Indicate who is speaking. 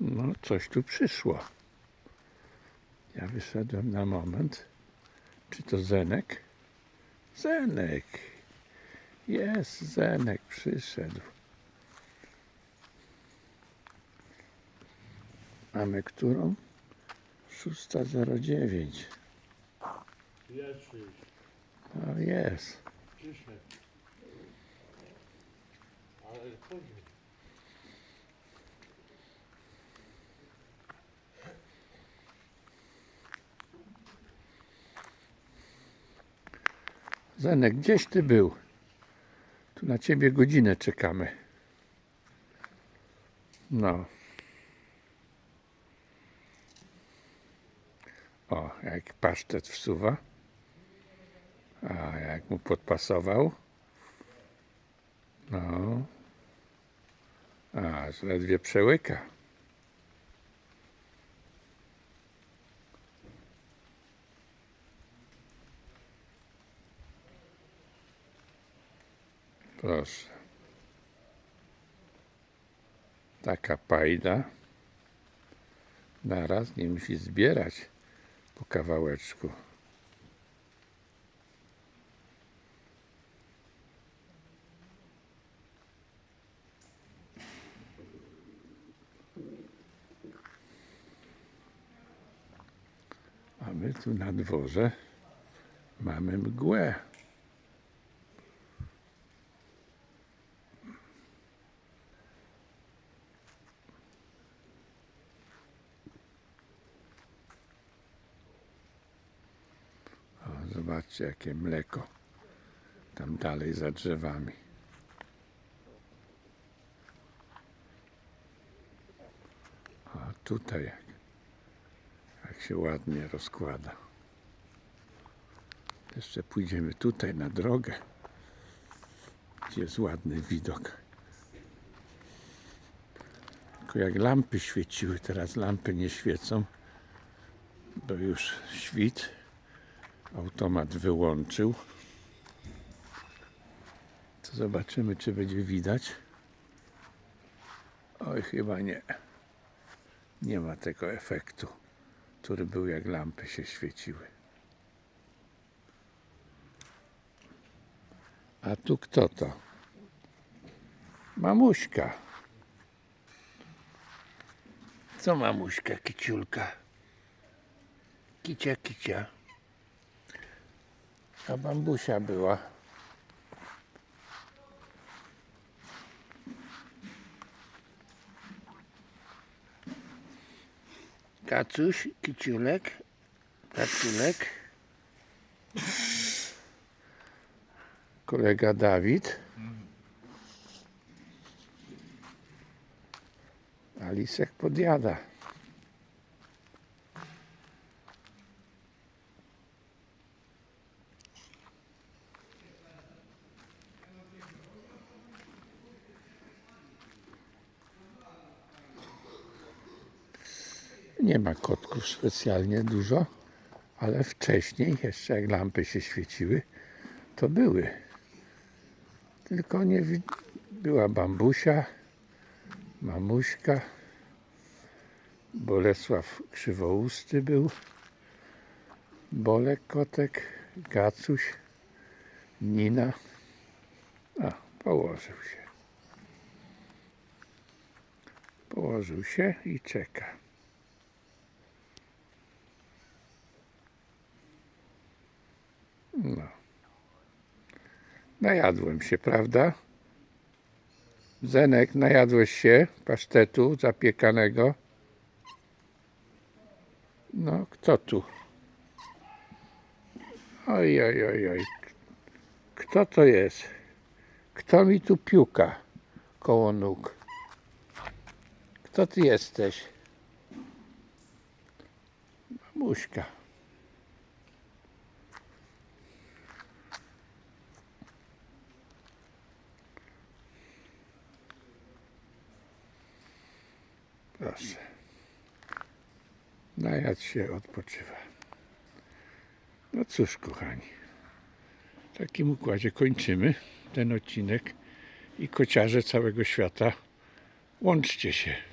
Speaker 1: No, coś tu przyszło. Ja wyszedłem na moment. Czy to Zenek? Zenek. Jest, Zenek przyszedł. Mamy którą? 6.09.
Speaker 2: Jest już,
Speaker 1: No jest.
Speaker 2: przyszedł. Ale później.
Speaker 1: Zenek, gdzieś ty był? Tu na ciebie godzinę czekamy. No. O, jak pasztet wsuwa. A jak mu podpasował. No. A, ledwie przełyka. Proszę. Taka pajda. Naraz nie musi zbierać po kawałeczku. A my tu na dworze mamy mgłę. O, zobaczcie, jakie mleko tam dalej za drzewami. A tutaj jak, jak się ładnie rozkłada. Jeszcze pójdziemy tutaj na drogę, gdzie jest ładny widok. Tylko jak lampy świeciły, teraz lampy nie świecą, bo już świt automat wyłączył. To zobaczymy, czy będzie widać. Oj, chyba nie. Nie ma tego efektu, który był jak lampy się świeciły. A tu kto to? Mamuśka. Co mamuśka, kiciulka? Kicia, kicia. A bambusia była. Kacuś, kiciulek, kaculek. Kolega Dawid. A lisek podjada. Nie ma kotków specjalnie dużo, ale wcześniej, jeszcze jak lampy się świeciły, to były. Tylko nie była bambusia, mamuśka, Bolesław Krzywousty był, Bolek kotek, Gacuś, Nina. A, położył się. Położył się i czeka. No. Najadłem się, prawda? Zenek, najadłeś się pasztetu zapiekanego? No, kto tu? Oj, oj, oj, oj. Kto to jest? Kto mi tu piuka koło nóg? Kto ty jesteś? Mamuśka. Proszę. Najadł się, odpoczywa. No cóż, kochani. W takim układzie kończymy ten odcinek i kociarze całego świata. Łączcie się.